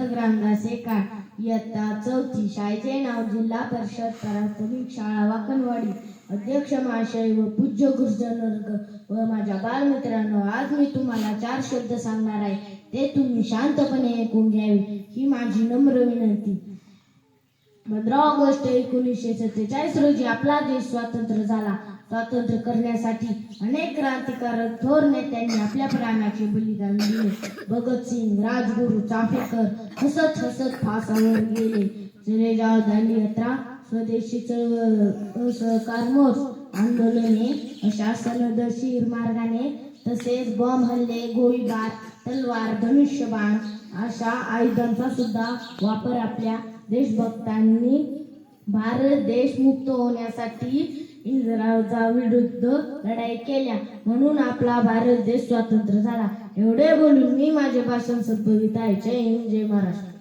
रामदास एका इयत्ता चौथी शाळेचे नाव जिल्हा परिषद प्राथमिक शाळा वाकणवाडी. अध्यक्ष महाशय व पूज्य गुरुजनर्ग व माझ्या बालमित्रांनो आज मी तुम्हाला चार शब्द सांगणार आहे. ते तुम्ही शांतपणे ऐकून घ्यावे ही माझी नम्र विनंती. पंधरा ऑगस्ट एकोणीसशे सत्तेचाळीस रोजी आपला देश स्वतंत्र झाला. स्वातंत्र्य करण्यासाठी अनेक क्रांतिकारक थोर नेत्यांनी आपल्या प्राणाचे बलिदान दिले. भगतसिंग राजगुरू चाफेकर हसत हसत फासावर गेले. जलेजाव दांडी यात्रा स्वदेशी चळवळ सहकार मोर्च आंदोलने अशा सनदशीर मार्गाने तसेच बॉम्ब हल्ले गोळीबार तलवार धनुष्यबाण अशा आयुधांचा सुद्धा वापर आपल्या देशभक्तांनी भारत देश मुक्त होण्यासाठी इंग्रजा विरुद्ध लढाई केल्या. म्हणून आपला भारत देश स्वतंत्र झाला. एवढे बोलून मी माझे भाषण संपवित आहे. जय हिंद जय महाराष्ट्र.